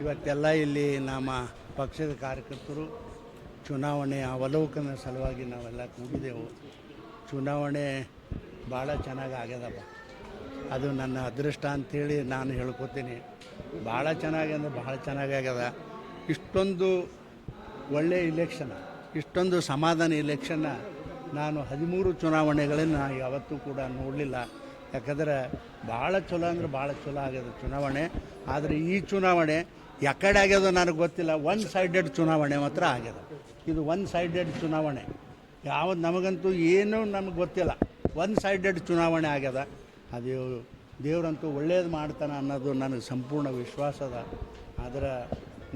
ಇವತ್ತೆಲ್ಲ ಇಲ್ಲಿ ನಮ್ಮ ಪಕ್ಷದ ಕಾರ್ಯಕರ್ತರು ಚುನಾವಣೆಯ ಅವಲೋಕನ ಸಲುವಾಗಿ ನಾವೆಲ್ಲ ಕೂಡಿದೆವು ಚುನಾವಣೆ ಭಾಳ ಚೆನ್ನಾಗಿ ಆಗ್ಯದಪ್ಪ. ಅದು ನನ್ನ ಅದೃಷ್ಟ ಅಂಥೇಳಿ ನಾನು ಹೇಳ್ಕೊತೀನಿ. ಭಾಳ ಚೆನ್ನಾಗಿ ಅಂದರೆ ಭಾಳ ಚೆನ್ನಾಗಿ ಆಗ್ಯದ. ಇಷ್ಟೊಂದು ಒಳ್ಳೆಯ ಇಲೆಕ್ಷನ್ ಇಷ್ಟೊಂದು ಸಮಾಧಾನ ಇಲೆಕ್ಷನ್ನ ನಾನು ಹದಿಮೂರು ಚುನಾವಣೆಗಳನ್ನು ಯಾವತ್ತೂ ಕೂಡ ನೋಡಲಿಲ್ಲ. ಯಾಕಂದ್ರೆ ಭಾಳ ಚಲೋ ಅಂದ್ರೆ ಭಾಳ ಚಲೋ ಆಗ್ಯದ ಚುನಾವಣೆ. ಆದರೆ ಈ ಚುನಾವಣೆ ಯಾಕಡೆ ಆಗ್ಯದ ನನಗೆ ಗೊತ್ತಿಲ್ಲ. ಒನ್ ಸೈಡೆಡ್ ಚುನಾವಣೆ ಮಾತ್ರ ಆಗ್ಯದ. ಇದು ಒನ್ ಸೈಡೆಡ್ ಚುನಾವಣೆ. ಯಾವ ನಮಗಂತೂ ಏನೂ ನಮಗೆ ಗೊತ್ತಿಲ್ಲ. ಒನ್ ಸೈಡೆಡ್ ಚುನಾವಣೆ ಆಗ್ಯದ. ಅದು ದೇವರಂತೂ ಒಳ್ಳೇದು ಮಾಡ್ತಾನೆ ಅನ್ನೋದು ನನಗೆ ಸಂಪೂರ್ಣ ವಿಶ್ವಾಸ ಅದ. ಆದರೆ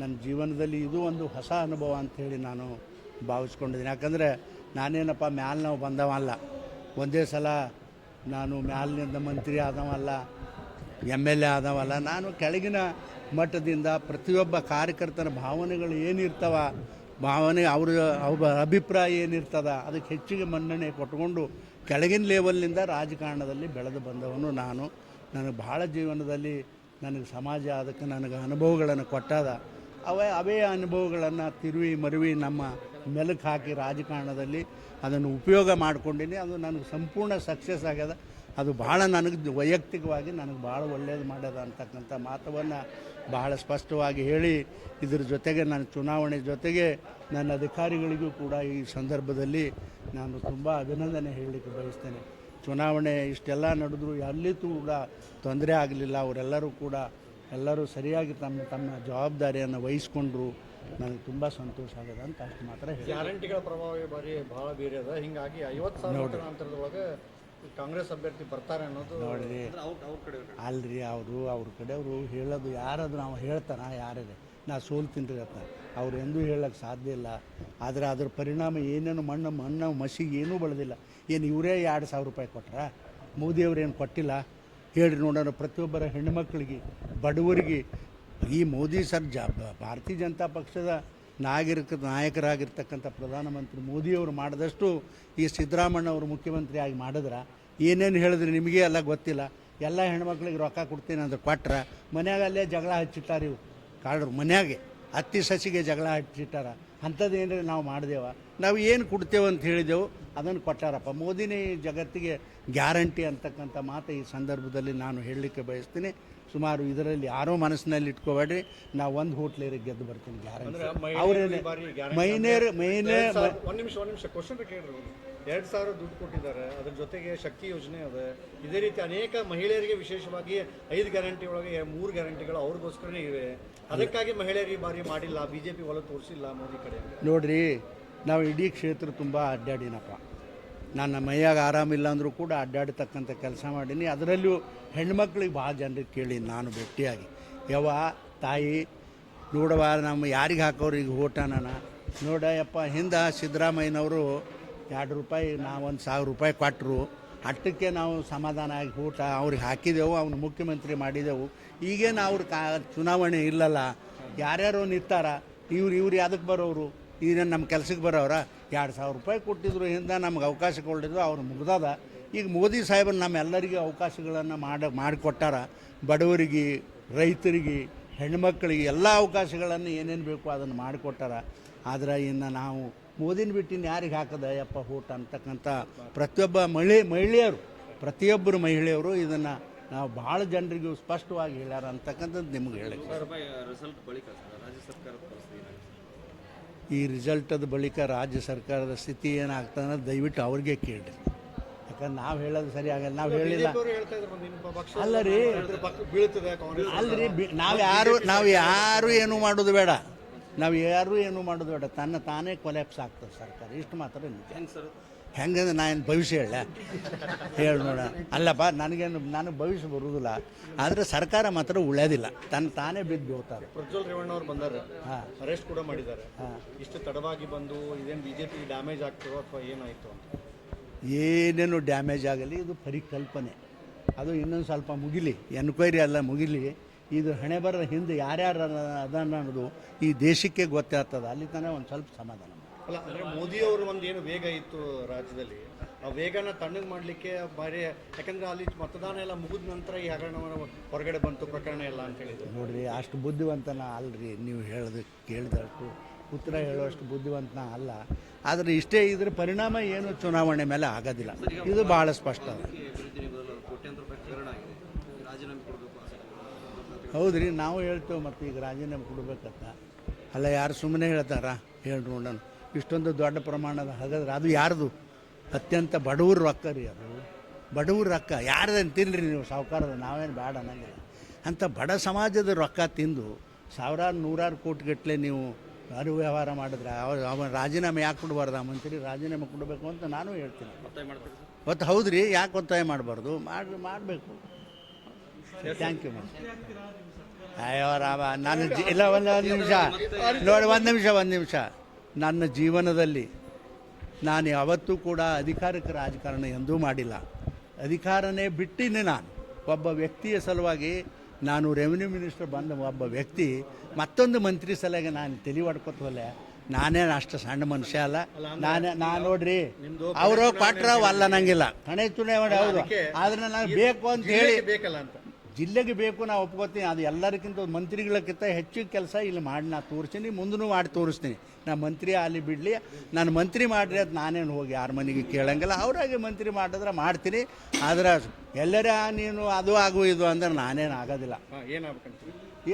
ನನ್ನ ಜೀವನದಲ್ಲಿ ಇದು ಒಂದು ಹೊಸ ಅನುಭವ ಅಂಥೇಳಿ ನಾನು ಭಾವಿಸ್ಕೊಂಡಿದ್ದೀನಿ ಯಾಕಂದರೆ ನಾನೇನಪ್ಪ, ಮ್ಯಾಲೆ ನಾವು ಬಂದವಲ್ಲ. ಒಂದೇ ಸಲ ನಾನು ಮ್ಯಾಲಿನಿಂದ ಮಂತ್ರಿ ಆದವಲ್ಲ ಎಂ ಎಲ್ ಎ ಆದವಲ್ಲ, ನಾನು ಕೆಳಗಿನ ಮಟ್ಟದಿಂದ ಪ್ರತಿಯೊಬ್ಬ ಕಾರ್ಯಕರ್ತನ ಭಾವನೆಗಳು ಏನಿರ್ತಾವ, ಭಾವನೆ ಅವ್ರ ಅವ್ರ ಅಭಿಪ್ರಾಯ ಏನಿರ್ತದ, ಅದಕ್ಕೆ ಹೆಚ್ಚಿಗೆ ಮನ್ನಣೆ ಕೊಟ್ಕೊಂಡು ಕೆಳಗಿನ ಲೆವೆಲ್ನಿಂದ ರಾಜಕಾರಣದಲ್ಲಿ ಬೆಳೆದು ಬಂದವನು ನಾನು. ನನಗೆ ಭಾಳ ಜೀವನದಲ್ಲಿ ನನಗೆ ಸಮಾಜ ಅದಕ್ಕೆ ನನಗೆ ಅನುಭವಗಳನ್ನು ಕೊಟ್ಟದ. ಅವೇ ಅವೇ ಅನುಭವಗಳನ್ನು ತಿರುವಿ ಮರುವಿ ನಮ್ಮ ಮೆಲುಕು ಹಾಕಿ ರಾಜಕಾರಣದಲ್ಲಿ ಅದನ್ನು ಉಪಯೋಗ ಮಾಡ್ಕೊಂಡಿನಿ. ಅದು ನನಗೆ ಸಂಪೂರ್ಣ ಸಕ್ಸಸ್ ಆಗ್ಯದ. ಅದು ಭಾಳ ನನಗೆ ವೈಯಕ್ತಿಕವಾಗಿ ನನಗೆ ಭಾಳ ಒಳ್ಳೇದು ಮಾಡ್ಯದ ಅಂತಕ್ಕಂಥ ಮಾತವನ್ನು ಬಹಳ ಸ್ಪಷ್ಟವಾಗಿ ಹೇಳಿ ಇದರ ಜೊತೆಗೆ ನಾನು ಚುನಾವಣೆ ಜೊತೆಗೆ ನನ್ನ ಅಧಿಕಾರಿಗಳಿಗೂ ಕೂಡ ಈ ಸಂದರ್ಭದಲ್ಲಿ ನಾನು ತುಂಬ ಅಭಿನಂದನೆ ಹೇಳಲಿಕ್ಕೆ ಬಯಸ್ತೇನೆ. ಚುನಾವಣೆ ಇಷ್ಟೆಲ್ಲ ನಡೆದ್ರು ಎಲ್ಲಿಯೂ ಕೂಡ ತೊಂದರೆ ಆಗಲಿಲ್ಲ. ಅವರೆಲ್ಲರೂ ಕೂಡ ಎಲ್ಲರೂ ಸರಿಯಾಗಿ ತಮ್ಮ ತಮ್ಮ ಜವಾಬ್ದಾರಿಯನ್ನು ವಹಿಸ್ಕೊಂಡ್ರು. ನನಗೆ ತುಂಬ ಸಂತೋಷ ಆಗಿದೆ ಅಂತ ಅಷ್ಟು ಮಾತ್ರ ಹೇಳಿ ಗ್ಯಾರಂಟಿಗಳ ಪ್ರಭಾವ ಬಾರಿ ಭಾಳ ಬೀರಿದೆ. ಹಿಂಗಾಗಿ ಐವತ್ತು ಸಾವಿರ ಅಂತರದೊಳಗೆ ಕಾಂಗ್ರೆಸ್ ಅಭ್ಯರ್ಥಿ ಬರ್ತಾರೆ ಅನ್ನೋದು ನೋಡ್ರಿ. ಅಲ್ರಿ ಅವರು ಅವ್ರ ಕಡೆಯವರು ಹೇಳೋದು ಯಾರದು ನಾವು ಹೇಳ್ತಾನ ಯಾರಿದೆ? ನಾ ಸೋಲ್ತೀನಿ ತಿನ್ರಿ ಅಂತ ಅವ್ರು ಎಂದೂ ಹೇಳಕ್ಕೆ ಸಾಧ್ಯ ಇಲ್ಲ. ಆದರೆ ಅದ್ರ ಪರಿಣಾಮ ಏನೇನು ಮಣ್ಣು ಮಣ್ಣು ಮಸಿಗೆ ಏನೂ ಬೆಳೆದಿಲ್ಲ. ಏನು ಇವರೇ ಎರಡು ಸಾವಿರ ರೂಪಾಯಿ ಕೊಟ್ರ? ಮೋದಿಯವ್ರು ಏನು ಕೊಟ್ಟಿಲ್ಲ? ಹೇಳ್ರಿ ನೋಡೋಣ ಪ್ರತಿಯೊಬ್ಬರ ಮಕ್ಕಳಿಗೆ ಬಡವರಿಗೆ ಈ ಮೋದಿ ಸರ್ ಜ ಭಾರತೀಯ ಜನತಾ ಪಕ್ಷದ ನಾಯಕರ ನಾಯಕರಾಗಿರ್ತಕ್ಕಂಥ ಪ್ರಧಾನಮಂತ್ರಿ ಮೋದಿಯವರು ಮಾಡಿದಷ್ಟು ಈ ಸಿದ್ದರಾಮಣ್ಣ ಅವರು ಮುಖ್ಯಮಂತ್ರಿಯಾಗಿ ಮಾಡಿದ್ರೆ, ಏನೇನು ಹೇಳಿದ್ರೆ ನಿಮಗೆ ಎಲ್ಲ ಗೊತ್ತಿಲ್ಲ. ಎಲ್ಲ ಹೆಣ್ಮಕ್ಳಿಗೆ ರೊಕ್ಕ ಕೊಡ್ತೀನಿ ಅಂದ್ರೆ ಕೊಟ್ರೆ, ಮನ್ಯಾಗ ಅಲ್ಲೇ ಜಗಳ ಹಚ್ಚಿಟ್ಟಾರ ಇವು ಕಾಳರು ಮನ್ಯಾಗೆ. ಹತ್ತಿ ಸಸಿಗೆ ಜಗಳ ಹಚ್ಚಿಟ್ಟಾರ ಅಂಥದ್ದು ಏನಾರ ನಾವು ಮಾಡಿದೆವ? ನಾವು ಏನು ಕೊಡ್ತೇವೆ ಅಂತ ಹೇಳಿದೆವು ಅದನ್ನು ಕೊಟ್ಟಾರಪ್ಪ. ಮೋದಿನೇ ಜಗತ್ತಿಗೆ ಗ್ಯಾರಂಟಿ ಅಂತಕ್ಕಂಥ ಮಾತು ಈ ಸಂದರ್ಭದಲ್ಲಿ ನಾನು ಹೇಳಲಿಕ್ಕೆ ಬಯಸ್ತೀನಿ. ಸುಮಾರು ಇದರಲ್ಲಿ ಯಾರೋ ಮನಸ್ಸಿನಲ್ಲಿ ಇಟ್ಕೋಬೇಡ್ರಿ. ನಾವು ಒಂದು ಹೋಟ್ಲೇರಿಗೆ ಗೆದ್ದು ಬರ್ತೀನಿ ಗ್ಯಾರಂಟಿ. ಅವರೇನೆ ಮೈನೇರ್ ಮೈನೇ ಎರಡ್ ನಿಮಿಷ ಒಂದು ನಿಮಿಷ ಕ್ವಶನ್ ಕೇಳ್ರಿ ಎರಡು ಸಾವಿರ ದುಡ್ಡು ಕೊಟ್ಟಿದ್ದಾರೆ. ಅದ್ರ ಜೊತೆಗೆ ಶಕ್ತಿ ಯೋಜನೆ ಅದ ಇದೇ ರೀತಿ ಅನೇಕ ಮಹಿಳೆಯರಿಗೆ ವಿಶೇಷವಾಗಿ ಐದು ಗ್ಯಾರಂಟಿ ಒಳಗೆ ಮೂರು ಗ್ಯಾರಂಟಿಗಳು ಅವ್ರಿಗೋಸ್ಕರನೇ ಇವೆ. ಅದಕ್ಕಾಗಿ ಮಹಿಳೆಯರಿಗೆ ಬಾರಿ ಮಾಡಿಲ್ಲ. ಪಿ ಒಲ ತೋರಿಸಿಲ್ಲ ಮೋದಿ ಕಡೆ. ನೋಡ್ರಿ, ನಾವು ಇಡೀ ಕ್ಷೇತ್ರ ತುಂಬ ಅಡ್ಡಾಡಿನಪ್ಪ. ನನ್ನ ಮೈಯಾಗ ಆರಾಮಿಲ್ಲ ಅಂದರೂ ಕೂಡ ಅಡ್ಡಾಡತಕ್ಕಂಥ ಕೆಲಸ ಮಾಡೀನಿ. ಅದರಲ್ಲೂ ಹೆಣ್ಮಕ್ಳಿಗೆ ಭಾಳ ಜನರಿಗೆ ಕೇಳಿ ನಾನು ಭೇಟಿಯಾಗಿ. ಯವ್ವ, ತಾಯಿ ನೋಡುವ ನಮ್ಮ ಯಾರಿಗೆ ಹಾಕೋರು ಈಗ ಓಟ ನೋಡ ಯಪ್ಪ ಹಿಂದೆ ಸಿದ್ದರಾಮಯ್ಯನವರು ಎರಡು ರೂಪಾಯಿ ನಾವು ಒಂದು ಸಾವಿರ ರೂಪಾಯಿ ಕೊಟ್ಟರು ಅಟ್ಟಕ್ಕೆ ನಾವು ಸಮಾಧಾನ ಆಗಿ ಊಟ ಅವ್ರಿಗೆ ಹಾಕಿದೆವು, ಅವ್ನು ಮುಖ್ಯಮಂತ್ರಿ ಮಾಡಿದೆವು. ಈಗೇನು ಅವ್ರ ಕಾ ಚುನಾವಣೆ ಇಲ್ಲಲ್ಲ, ಯಾರ್ಯಾರು ನಿಂತಾರ, ಇವ್ರು ಇವ್ರು ಯಾವ್ದಕ್ಕೆ ಬರೋರು ಈಗೇನು ನಮ್ಮ ಕೆಲ್ಸಕ್ಕೆ ಬರೋರ ಎರಡು ಸಾವಿರ ರೂಪಾಯಿ ಕೊಟ್ಟಿದ್ರು ಹಿಂದೆ ನಮ್ಗೆ ಅವಕಾಶ ಕೊಟ್ಟಿದ್ರು ಅವ್ರು ಮುಗ್ದದ. ಈಗ ಮೋದಿ ಸಾಹೇಬರು ನಮ್ಮೆಲ್ಲರಿಗೆ ಅವಕಾಶಗಳನ್ನು ಮಾಡಿ, ಮಾಡಿಕೊಟ್ಟಾರ. ಬಡವರಿಗೆ, ರೈತರಿಗೆ, ಹೆಣ್ಮಕ್ಳಿಗೆ ಎಲ್ಲ ಅವಕಾಶಗಳನ್ನು ಏನೇನು ಬೇಕು ಅದನ್ನು ಮಾಡಿಕೊಟ್ಟಾರ. ಆದರೆ ಇನ್ನು ನಾವು ಮೋದಿನ ಬಿಟ್ಟಿನ ಯಾರಿಗೆ ಹಾಕದ? ಯಪ್ಪ ಊಟ ಅಂತಕ್ಕಂಥ ಪ್ರತಿಯೊಬ್ಬ ಮಹಿಳೆ ಮಹಿಳೆಯರು ಪ್ರತಿಯೊಬ್ಬರು ಮಹಿಳೆಯರು ಇದನ್ನು ನಾವು ಭಾಳ ಜನರಿಗೂ ಸ್ಪಷ್ಟವಾಗಿ ಹೇಳ್ಯಾರ ಅಂತಕ್ಕಂಥದ್ದು ನಿಮ್ಗೆ ಹೇಳಿ ರಿಸಲ್ಟ್ ಬಳಿಕ ಸರ್ ರಾಜ್ಯ ಸರ್ಕಾರದ ಪರಿಸ್ಥಿತಿ ಏನಾಗಿದೆ ಈ ರಿಸಲ್ಟದ ಬಳಿಕ ರಾಜ್ಯ ಸರ್ಕಾರದ ಸ್ಥಿತಿ ಏನಾಗ್ತದೆ ಅನ್ನೋದು ದಯವಿಟ್ಟು ಅವ್ರಿಗೆ ಕೇಳಿ ಯಾಕಂದ್ರೆ ನಾವು ಹೇಳೋದು ಸರಿ ಆಗಲ್ಲ ನಾವು ಹೇಳಿಲ್ಲ. ಅಲ್ಲ ರೀ. ಅಲ್ಲ ರೀ. ನಾವು ಯಾರು ನಾವು ಯಾರು ಏನು ಮಾಡೋದು ಬೇಡ. ನಾವು ಯಾರು ಏನು ಮಾಡೋದು ಬೇಡ. ತನ್ನ ತಾನೇ ಕೊಲ್ಯಾಪ್ಸ್ ಆಗ್ತದೆ ಸರ್ಕಾರ. ಇಷ್ಟು ಮಾತ್ರ ನಿಜ ಹೆಂಗಂದ್ರೆ ನಾ ಏನು ಭವಿಷ್ಯ ಹೇಳ? ಹೇಳಿ ನೋಡ. ಅಲ್ಲಪ್ಪ ನನಗೇನು ನನಗೆ ಭವಿಷ್ಯ ಬರುವುದಿಲ್ಲ ಆದರೆ ಸರ್ಕಾರ ಮಾತ್ರ ಉಳಿಯೋದಿಲ್ಲ. ತನ್ನ ತಾನೇ ಬಿದ್ದು ಹೋಗ್ತಾರೆ ಪ್ರಜ್ವಲ್ ರೇವಣ್ಣ ಅವ್ರು ಬಂದಾರೆ. ಹಾಂ. ಅರೆಸ್ಟ್ ಕೂಡ ಮಾಡಿದ್ದಾರೆ. ಹಾಂ. ಇಷ್ಟು ತಡವಾಗಿ ಬಂದು ಇದೇನು ಬಿ ಜೆ ಪಿ ಡ್ಯಾಮೇಜ್ ಆಗ್ತದೋ ಅಥವಾ ಏನಾಯಿತು ಅಂತ? ಏನೇನು ಡ್ಯಾಮೇಜ್ ಆಗಲಿ ಇದು ಪರಿಕಲ್ಪನೆ. ಅದು ಇನ್ನೊಂದು ಸ್ವಲ್ಪ ಮುಗಿಲಿ. ಎನ್ಕ್ವೈರಿ ಎಲ್ಲ ಮುಗಿಲಿ. ಇದು ಹಣೆ ಬರದ ಹಿಂದೆ ಯಾರ್ಯಾರು ಅದನ್ನು ಅನ್ನೋದು ಈ ದೇಶಕ್ಕೆ ಗೊತ್ತಾಗ್ತದೆ. ಅಲ್ಲಿ ತನಕ ಒಂದು ಸ್ವಲ್ಪ ಸಮಾಧಾನ. ಅಲ್ಲ ಅಂದ್ರೆ ಮೋದಿ ಅವರು ಒಂದು ಏನು ವೇಗ ಇತ್ತು ರಾಜ್ಯದಲ್ಲಿ? ಆ ವೇಗನ ತಣ್ಣಗೆ ಮಾಡಲಿಕ್ಕೆ ಬಾರಿ ಯಾಕಂದ್ರೆ ಅಲ್ಲಿ ಮತದಾನ ಎಲ್ಲ ಮುಗಿದ ನಂತರ ಈ ಹಗರಣವನ್ನು ಹೊರಗಡೆ ಬಂತು ಪ್ರಕರಣ ಎಲ್ಲ ಅಂತ ಹೇಳಿದ್ರು. ನೋಡ್ರಿ ಅಷ್ಟು ಬುದ್ಧಿವಂತನ ಅಲ್ರಿ ನೀವು ಹೇಳೋದು ಕೇಳಿದಷ್ಟು ಉತ್ತರ ಹೇಳುವಷ್ಟು ಬುದ್ಧಿವಂತನ ಅಲ್ಲ. ಆದರೆ ಇಷ್ಟೇ ಇದ್ರ ಪರಿಣಾಮ ಏನು ಚುನಾವಣೆ ಮೇಲೆ ಆಗೋದಿಲ್ಲ. ಇದು ಭಾಳ ಸ್ಪಷ್ಟ ಅದ ಅಭಿವೃದ್ಧಿ ನಿಗಮದಲ್ಲಿ ಕೋಟ್ಯಾಂತರ ರೂಪಾಯಿ ಹಗರಣ ಆಗಿದೆ ರಾಜೀನಾಮೆ ಕೊಡಬೇಕು ಹೌದ್ರಿ ನಾವು ಹೇಳ್ತೇವೆ ಮತ್ತು ಈಗ ರಾಜೀನಾಮೆ ಕೊಡ್ಬೇಕಂತ. ಅಲ್ಲ ಯಾರು ಸುಮ್ಮನೆ ಹೇಳ್ತಾರ? ಹೇಳಿ ನೋಡೋಣ. ಇಷ್ಟೊಂದು ದೊಡ್ಡ ಪ್ರಮಾಣದ ಹಾಗಾದ್ರೆ ಅದು ಯಾರ್ದು? ಅತ್ಯಂತ ಬಡವ್ರ ರೊಕ್ಕ ರೀ ಅದು. ಬಡವ್ರ ರೊಕ್ಕ. ಯಾರ್ದೇನು ತಿನ್ನಿರಿ ನೀವು ಸಾವುಕಾರದ ನಾವೇನು ಬೇಡ ಅನ್ನಂಗಿಲ್ಲ ಅಂಥ ಬಡ ಸಮಾಜದ ರೊಕ್ಕ ತಿಂದು ಸಾವಿರಾರು ನೂರಾರು ಕೋಟಿಗಟ್ಟಲೆ ನೀವು ಅರು ವ್ಯವಹಾರ ಮಾಡಿದ್ರೆ ಅವ ಅವನ ರಾಜೀನಾಮೆ ಯಾಕೆ ಕೊಡಬಾರ್ದು ಆ ಮಂತ್ರಿ? ರಾಜೀನಾಮೆ ಕೊಡಬೇಕು ಅಂತ ನಾನು ಹೇಳ್ತೀನಿ. ಒತ್ತು ಹೌದ್ರಿ ಯಾಕೆ ಒತ್ತಾಯ ಮಾಡಬಾರ್ದು? ಮಾಡಿ ಮಾಡಬೇಕು. ಥ್ಯಾಂಕ್ ಯು ಮ್ಯಾಮ್ ಅಯ್ಯೋ ರಾಮ ನನ್ನ ಜಿ ಇಲ್ಲ ಒಂದು ಒಂದು ನಿಮಿಷ ನೋಡಿ ಒಂದು ನಿಮಿಷ ಒಂದು ನಿಮಿಷ. ನನ್ನ ಜೀವನದಲ್ಲಿ ನಾನು ಯಾವತ್ತೂ ಕೂಡ ಅಧಿಕಾರಕ್ಕೆ ರಾಜಕಾರಣ ಎಂದೂ ಮಾಡಿಲ್ಲ. ಅಧಿಕಾರನೇ ಬಿಟ್ಟಿನಿ ನಾನು. ಒಬ್ಬ ವ್ಯಕ್ತಿಯ ಸಲುವಾಗಿ ನಾನು ರೆವಿನ್ಯೂ ಮಿನಿಸ್ಟರ್ ಬಂದ ಒಬ್ಬ ವ್ಯಕ್ತಿ ಮತ್ತೊಂದು ಮಂತ್ರಿ ಸಲುವಾಗಿ ನಾನು ತಲೆ ನಾನೇ ಅಷ್ಟು ಸಣ್ಣ ಮನುಷ್ಯ ಅಲ್ಲ. ನಾನೇ ನಾನು ನೋಡ್ರಿ ಅವರು ಕೊಟ್ರ ಅಲ್ಲ ನಂಗಿಲ್ಲ. ಕಣೆ ಚುನಾವಣೆ ಅವರು ಆದ್ರೆ ನಾನು ಬೇಕು ಅಂತ ಹೇಳಿ ಬೇಕಲ್ಲ ಅಂತ. ಜಿಲ್ಲೆಗೆ ಬೇಕು ನಾವು ಒಪ್ಕೋತೀನಿ ಅದು ಎಲ್ಲರಿಗಿಂತ ಮಂತ್ರಿಗಳಕ್ಕಿಂತ ಹೆಚ್ಚು ಕೆಲಸ ಇಲ್ಲಿ ಮಾಡಿ ನಾ ತೋರಿಸ್ತೀನಿ ಮುಂದೂ ಮಾಡಿ ತೋರಿಸ್ತೀನಿ. ನಾ ಮಂತ್ರಿ ಅಲ್ಲಿ ಬಿಡಲಿ ನಾನು ಮಂತ್ರಿ ಮಾಡಿರಿ ಅದು ನಾನೇನು ಹೋಗಿ ಯಾರ ಮನೆಗೆ ಕೇಳಂಗಿಲ್ಲ. ಅವರಾಗೆ ಮಂತ್ರಿ ಮಾಡಿದ್ರೆ ಮಾಡ್ತೀನಿ ಆದ್ರೆ ಎಲ್ಲರ ನೀನು ಅದು ಆಗು ಇದು ಅಂದ್ರೆ ನಾನೇನು ಆಗೋದಿಲ್ಲ.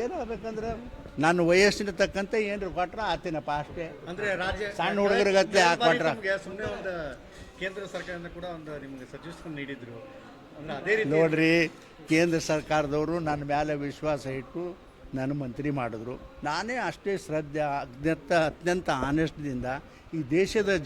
ಏನಾಗಬೇಕಂದ್ರೆ ನನ್ನ ವಯಸ್ಸಿನ ತಕ್ಕಂತೆ ಏನ್ರಿ ಕೊಟ್ರ ಆತೀನಪ್ಪ ಅಷ್ಟೇ. ಅಂದ್ರೆ ರಾಜ್ಯ ಸಣ್ಣ ಹುಡುಗರಿಗತ್ತೆ ಕೊಟ್ರ? ಸುಮ್ಮನೆ ಒಂದು ಕೇಂದ್ರ ಸರ್ಕಾರದಿಂದ ಕೂಡ ಒಂದು ನಿಮಗೆ ಸಜೆಷನ್ ನೀಡಿದ್ರು. ನೋಡ್ರಿ, ಕೇಂದ್ರ ಸರ್ಕಾರದವರು ನನ್ನ ಮೇಲೆ ವಿಶ್ವಾಸ ಇಟ್ಟು ನನ್ನ ಮಂತ್ರಿ ಮಾಡಿದ್ರು. ನಾನೇ ಅಷ್ಟೇ ಶ್ರದ್ಧೆ ಅತ್ಯಂತ ಅತ್ಯಂತ ಆನೆಸ್ಟ್ದಿಂದ ಈ ದೇಶದ